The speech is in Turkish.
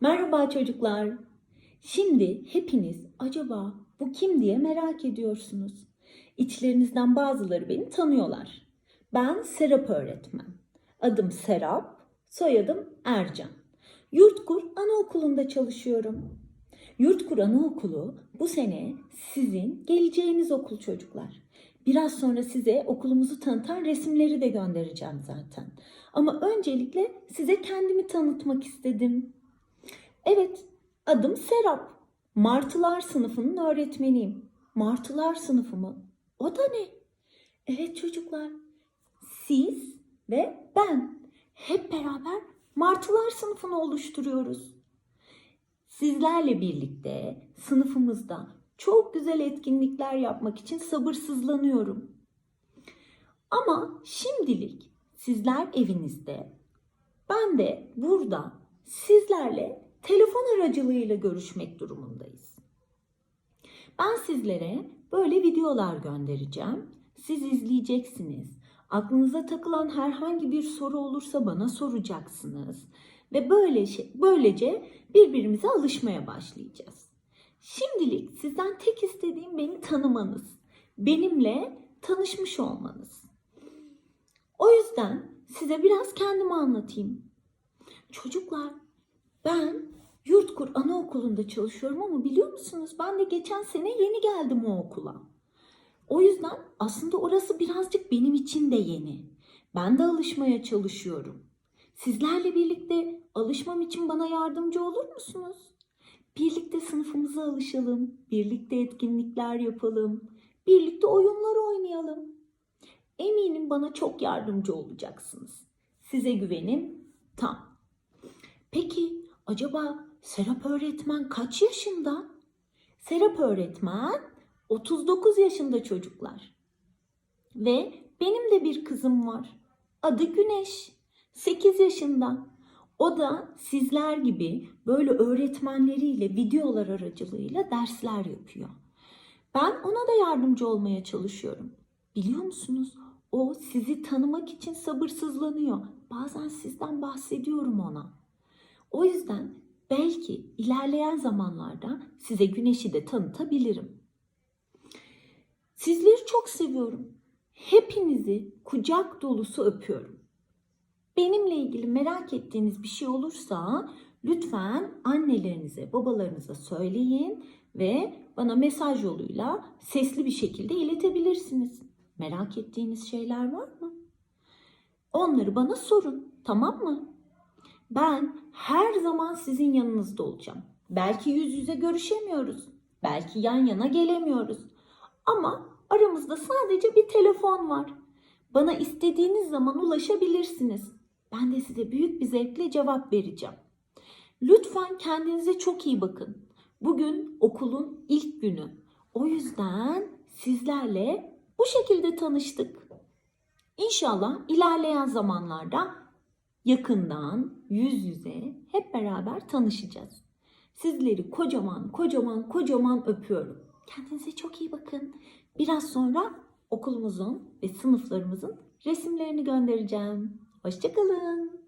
Merhaba çocuklar. Şimdi hepiniz acaba bu kim diye merak ediyorsunuz. İçlerinizden bazıları beni tanıyorlar. Ben Serap öğretmen. Adım Serap, soyadım Ercan. Yurtkur Anaokulu'nda çalışıyorum. Yurtkur Anaokulu bu sene sizin geleceğiniz okul çocuklar. Biraz sonra size okulumuzu tanıtan resimleri de göndereceğim zaten. Ama öncelikle size kendimi tanıtmak istedim. Evet, adım Serap. Martılar sınıfının öğretmeniyim. Martılar sınıfı mı? O da ne? Evet çocuklar, siz ve ben hep beraber Martılar sınıfını oluşturuyoruz. Sizlerle birlikte sınıfımızda çok güzel etkinlikler yapmak için sabırsızlanıyorum. Ama şimdilik sizler evinizde, ben de burada sizlerle telefon aracılığıyla görüşmek durumundayız. Ben sizlere böyle videolar göndereceğim. Siz izleyeceksiniz. Aklınıza takılan herhangi bir soru olursa bana soracaksınız ve böyle şey, böylece birbirimize alışmaya başlayacağız. Şimdilik sizden tek istediğim beni tanımanız, benimle tanışmış olmanız. O yüzden size biraz kendimi anlatayım. Çocuklar, ben Yurtkur Anaokulu'nda çalışıyorum ama biliyor musunuz ben de geçen sene yeni geldim o okula. O yüzden aslında orası birazcık benim için de yeni. Ben de alışmaya çalışıyorum. Sizlerle birlikte alışmam için bana yardımcı olur musunuz? Birlikte sınıfımıza alışalım, birlikte etkinlikler yapalım, birlikte oyunlar oynayalım. Eminim bana çok yardımcı olacaksınız. Size güvenim tam. Peki acaba Serap öğretmen kaç yaşında? Serap öğretmen 39 yaşında çocuklar. Ve benim de bir kızım var. Adı Güneş. 8 yaşında. O da sizler gibi böyle öğretmenleriyle videolar aracılığıyla dersler yapıyor. Ben ona da yardımcı olmaya çalışıyorum. Biliyor musunuz? O sizi tanımak için sabırsızlanıyor. Bazen sizden bahsediyorum ona. O yüzden belki ilerleyen zamanlarda size güneşi de tanıtabilirim. Sizleri çok seviyorum. Hepinizi kucak dolusu öpüyorum. Benimle ilgili merak ettiğiniz bir şey olursa lütfen annelerinize, babalarınıza söyleyin ve bana mesaj yoluyla sesli bir şekilde iletebilirsiniz. Merak ettiğiniz şeyler var mı? Onları bana sorun, tamam mı? Ben her zaman sizin yanınızda olacağım. Belki yüz yüze görüşemiyoruz. Belki yan yana gelemiyoruz. Ama aramızda sadece bir telefon var. Bana istediğiniz zaman ulaşabilirsiniz. Ben de size büyük bir zevkle cevap vereceğim. Lütfen kendinize çok iyi bakın. Bugün okulun ilk günü. O yüzden sizlerle bu şekilde tanıştık. İnşallah ilerleyen zamanlarda yakından, yüz yüze hep beraber tanışacağız. Sizleri kocaman, kocaman, kocaman öpüyorum. Kendinize çok iyi bakın. Biraz sonra okulumuzun ve sınıflarımızın resimlerini göndereceğim. Hoşçakalın.